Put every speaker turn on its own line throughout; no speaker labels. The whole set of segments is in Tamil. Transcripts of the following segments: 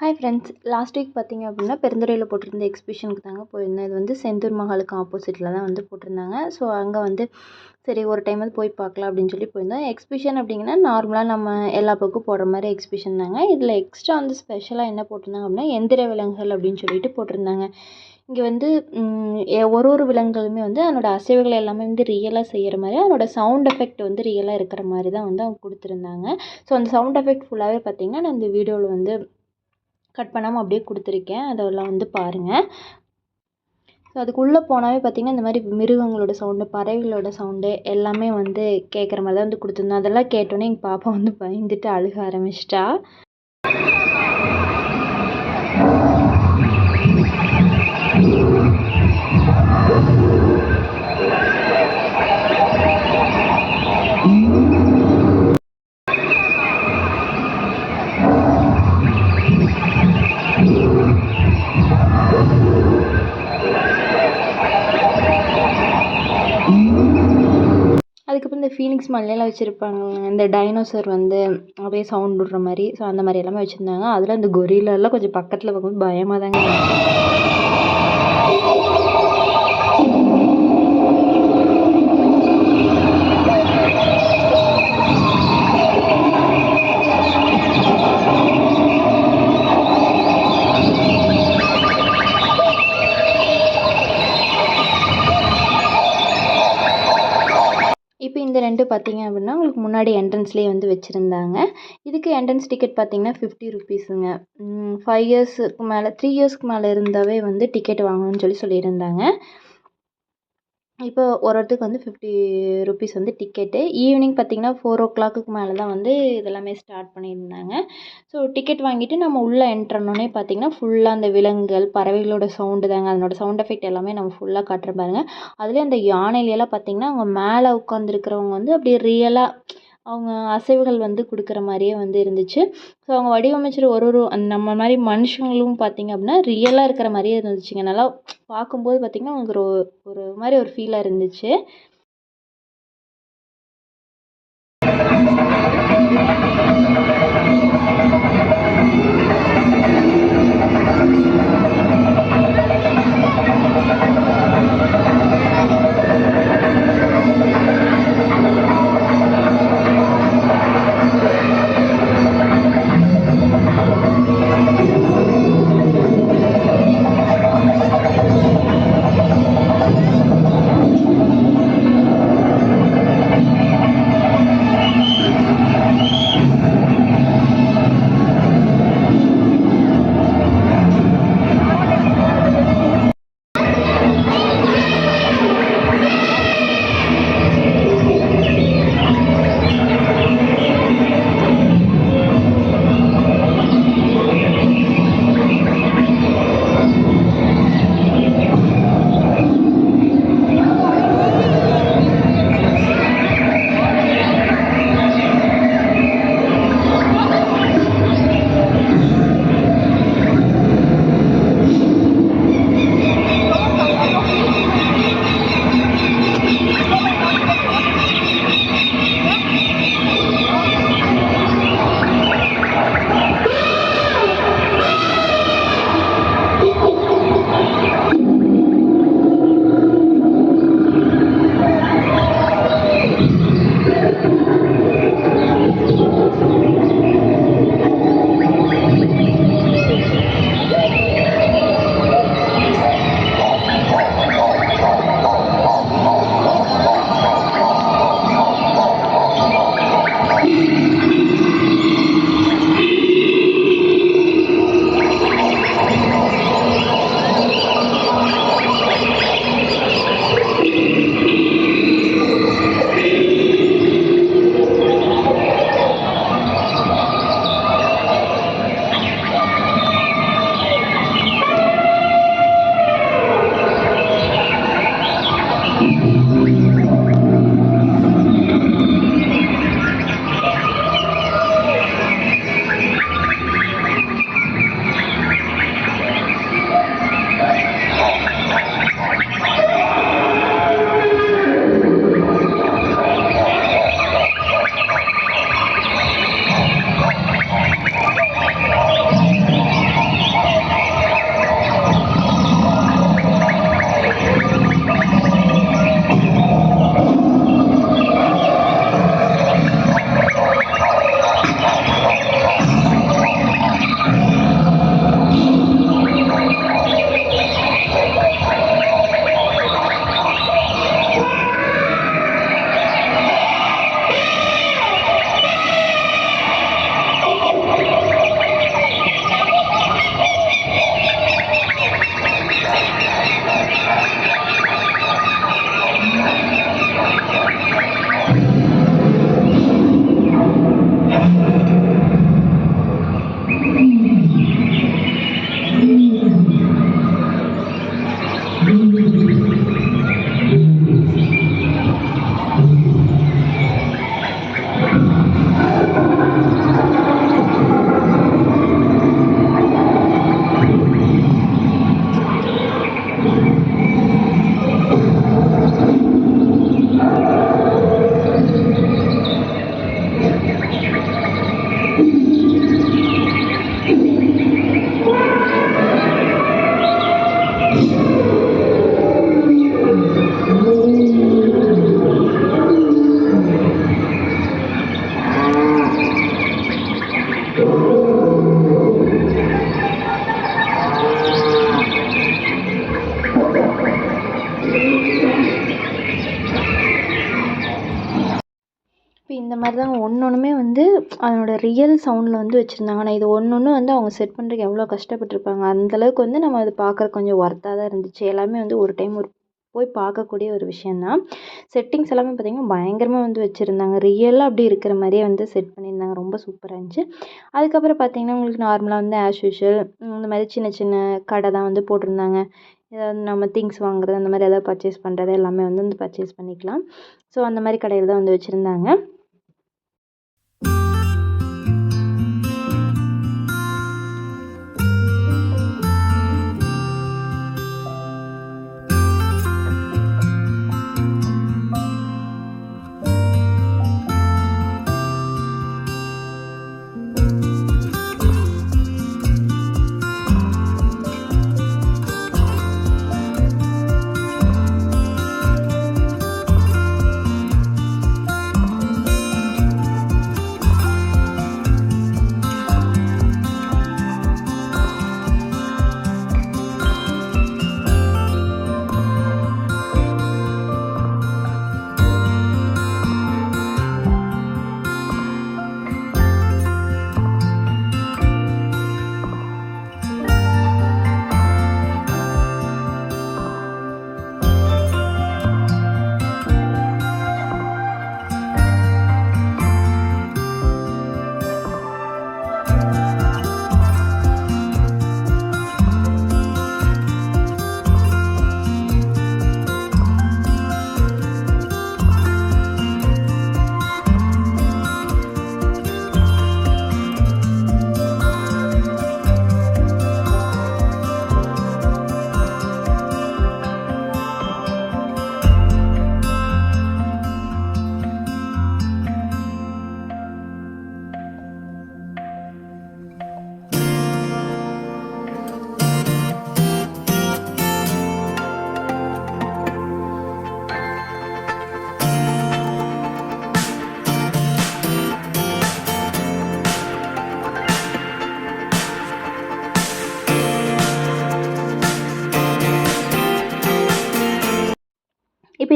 ஹாய் ஃப்ரெண்ட்ஸ் லாஸ்ட் வீக் பார்த்தீங்க அப்படின்னா பெருந்துறையில் போட்டிருந்த எக்ஸிபிஷனுக்கு தாங்க போயிருந்தேன். இது வந்து செந்தூர் மஹாலுக்கு ஆப்போசிட்டில் தான் வந்து போட்டிருந்தாங்க. ஸோ அங்கே வந்து சரி ஒரு டைம் வந்து போய் பார்க்கலாம் அப்படின்னு சொல்லி போயிருந்தோம். எக்ஸிபிஷன் அப்படிங்கன்னா நார்மலாக நம்ம எல்லா பக்கம் போடுற மாதிரி எக்ஸிபிஷன் தாங்க. இதில் எக்ஸ்ட்ரா வந்து ஸ்பெஷலாக என்ன போட்டிருந்தாங்க அப்படின்னா எந்திர விலங்குகள் அப்படின்னு சொல்லிட்டு போட்டிருந்தாங்க. இங்கே வந்து ஒரு ஒரு விலங்குகளுமே வந்து அதனோட அசைவுகள் எல்லாமே வந்து ரியலாக செய்கிற மாதிரி அதனோட சவுண்ட் எஃபெக்ட் வந்து ரியலாக இருக்கிற மாதிரி தான் வந்து அவங்க கொடுத்துருந்தாங்க. ஸோ அந்த சவுண்ட் எஃபெக்ட் ஃபுல்லாகவே பார்த்திங்கன்னா நான் இந்த வீடியோவில் வந்து கட் பண்ணாமல் அப்படியே கொடுத்துருக்கேன். அதெல்லாம் வந்து பாருங்கள் ஸோ அதுக்குள்ளே போனாவே பார்த்திங்கன்னா இந்த மாதிரி மிருகங்களோட சவுண்டு பறவைகளோட சவுண்டு எல்லாமே வந்து கேட்குற மாதிரி தான் வந்து கொடுத்துருந்தோம். அதெல்லாம் கேட்டோன்னே எங்கள் பாப்பா வந்து பயந்துட்டு அழுக ஆரம்பிச்சிட்டா. ஃபீனிக்ஸ் மலையெல்லாம் வச்சுருப்பாங்க. இந்த டைனோசர் வந்து அப்படியே சவுண்ட் விடுற மாதிரி. ஸோ அந்த மாதிரி எல்லாமே வச்சுருந்தாங்க. அதில் இந்த கொரிலெல்லாம் கொஞ்சம் பக்கத்தில் பார்க்கும்போது பயமாக தாங்க இந்த ரெண்டு பார்த்தீங்க அப்படின்னா உங்களுக்கு முன்னாடி என்ட்ரன்ஸ்லேயே வந்து வச்சுருந்தாங்க. இதுக்கு என்ட்ரன்ஸ் டிக்கெட் பார்த்தீங்கன்னா ஃபிஃப்டி ருபீஸுங்க ஃபைவ் இயர்ஸுக்கு மேலே த்ரீ இயர்ஸ்க்கு மேலே இருந்தாவே வந்து டிக்கெட் வாங்கணும்னு சொல்லி சொல்லியிருந்தாங்க. இப்போ ஒரு இடத்துக்கு வந்து ஃபிஃப்டி ருபீஸ் வந்து டிக்கெட்டு ஈவினிங் பார்த்திங்கன்னா ஃபோர் ஓ கிளாக்குக்கு மேலே தான் வந்து இதெல்லாமே ஸ்டார்ட் பண்ணியிருந்தாங்க. ஸோ டிக்கெட் வாங்கிட்டு நம்ம உள்ளே என்ட்ரனோடனே பார்த்திங்கன்னா ஃபுல்லாக அந்த விலங்குகள் பறவைகளோட சவுண்டு தாங்க. அதனோட சவுண்ட் எஃபெக்ட் எல்லாமே நம்ம ஃபுல்லாக காட்டுற பாருங்கள் அதுலேயும் அந்த யானையிலலாம் பார்த்திங்கன்னா அவங்க மேலே உட்காந்துருக்கிறவங்க வந்து அப்படியே ரியலாக அவங்க அசைவுகள் வந்து கொடுக்குற மாதிரியே வந்து இருந்துச்சு. ஸோ அவங்க வடிவமைச்சர் ஒரு ஒரு நம்ம மாதிரி மனுஷங்களும் பார்த்திங்க அப்படின்னா ரியலாக இருக்கிற மாதிரியே இருந்துச்சுங்க. நல்லா பார்க்கும்போது பார்த்திங்கன்னா உங்களுக்கு ஒரு ஒரு மாதிரி ஒரு ஃபீலாக இருந்துச்சு. மாதிரி தான் ஒன்று ஒன்றுமே வந்து அதனோட ரியல் சவுண்டில் வந்து வச்சுருந்தாங்க. ஆனால் இது ஒன்று ஒன்று வந்து அவங்க செட் பண்ணுறதுக்கு எவ்வளோ கஷ்டப்பட்டிருப்பாங்க. அந்தளவுக்கு வந்து நம்ம அது பார்க்குறக்கு கொஞ்சம் ஒர்த்தாக தான் இருந்துச்சு. எல்லாமே வந்து ஒரு டைம் ஒரு போய் பார்க்கக்கூடிய ஒரு விஷயந்தான் செட்டிங்ஸ் எல்லாமே பார்த்திங்கன்னா பயங்கரமாக வந்து வச்சுருந்தாங்க. ரியலாக அப்படி இருக்கிற மாதிரியே வந்து செட் பண்ணியிருந்தாங்க. ரொம்ப சூப்பராக இருந்துச்சு. அதுக்கப்புறம் பார்த்திங்கன்னா உங்களுக்கு நார்மலாக வந்து ஆஸ் யூஷுவல் இந்த மாதிரி சின்ன சின்ன கடை தான் வந்து போட்டிருந்தாங்க. ஏதாவது நம்ம திங்ஸ் வாங்குறது அந்த மாதிரி எதாவது பர்ச்சேஸ் பண்ணுறது எல்லாமே வந்து வந்து பர்ச்சேஸ் பண்ணிக்கலாம். ஸோ அந்த மாதிரி கடையில் தான் வந்து வச்சுருந்தாங்க.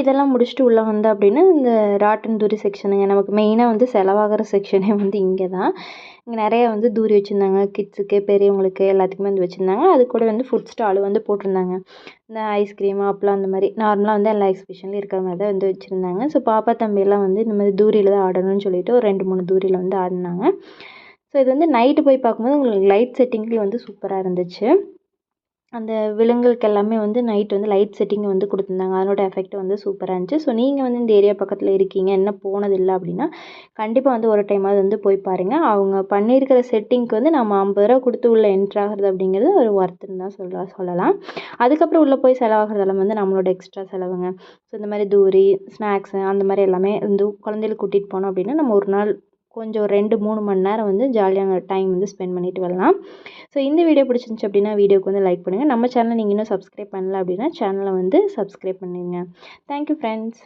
இதெல்லாம் முடிச்சுட்டு உள்ளே வந்தோம் அப்படின்னா இந்த ராட்டன் தூரி செக்ஷனுங்க நமக்கு மெயினாக வந்து செலவாகிற செக்ஷனே வந்து இங்கே தான் இங்கே நிறைய வந்து தூரி வச்சுருந்தாங்க கிட்ஸுக்கு பெரியவங்களுக்கு எல்லாத்துக்குமே வந்து வச்சுருந்தாங்க. அது கூட வந்து ஃபுட் ஸ்டாலு வந்து போட்டிருந்தாங்க. இந்த ஐஸ்கிரீம் அப்பெல்லாம் அந்த மாதிரி நார்மலாக வந்து எல்லா எக்ஸிபிஷன்லையும் இருக்கிற மாதிரி தான் வந்து வச்சுருந்தாங்க. ஸோ பாப்பா தம்பியெல்லாம் வந்து இந்த மாதிரி தூரியில் தான் ஆடணும்னு சொல்லிட்டு ஒரு ரெண்டு மூணு தூரியில் வந்து ஆடினாங்க. ஸோ இது வந்து நைட்டு போய் பார்க்கும்போது உங்களுக்கு லைட் செட்டிங்லேயும் வந்து சூப்பராக இருந்துச்சு. அந்த விலங்குகளுக்கு எல்லாமே வந்து நைட் வந்து லைட் செட்டிங் வந்து கொடுத்துருந்தாங்க. அதனோட எஃபெக்ட் வந்து சூப்பராக இருந்துச்சு. ஸோ நீங்கள் வந்து இந்த ஏரியா பக்கத்தில் இருக்கீங்க இன்னும் போனதில்லை அப்படின்னா கண்டிப்பாக வந்து ஒரு டைமாவது வந்து போய் பாருங்கள் அவங்க பண்ணியிருக்கிற செட்டிங்க்கு வந்து நம்ம ஐம்பது ரூபா கொடுத்து உள்ளே என்ட்ராகிறது அப்படிங்கிறது ஒரு ஒர்த்துன்னு தான் சொல்ல சொல்லலாம். அதுக்கப்புறம் உள்ளே போய் செலவாகிறதெல்லாம் வந்து நம்மளோட எக்ஸ்ட்ரா செலவுங்க. ஸோ இந்த மாதிரி தூரி ஸ்நாக்ஸு அந்த மாதிரி எல்லாமே வந்து குழந்தைகளுக்கு கூட்டிகிட்டு போனோம் அப்படின்னா நம்ம ஒரு நாள் கொஞ்சம் ஒரு ரெண்டு மூணு மணி நேரம் வந்து ஜாலியாக டைம் வந்து ஸ்பெண்ட் பண்ணிட்டு வரலாம். ஸோ இந்த வீடியோ பிடிச்சிருந்துச்சி அப்படின்னா வீடியோக்கு வந்து லைக் பண்ணுங்கள் நம்ம சேனலை நீங்கள் இன்னும் சப்ஸ்கிரைப் பண்ணல அப்படின்னா சேனலை வந்து சப்ஸ்கிரைப் பண்ணிடுங்க தேங்க்யூ ஃப்ரெண்ட்ஸ்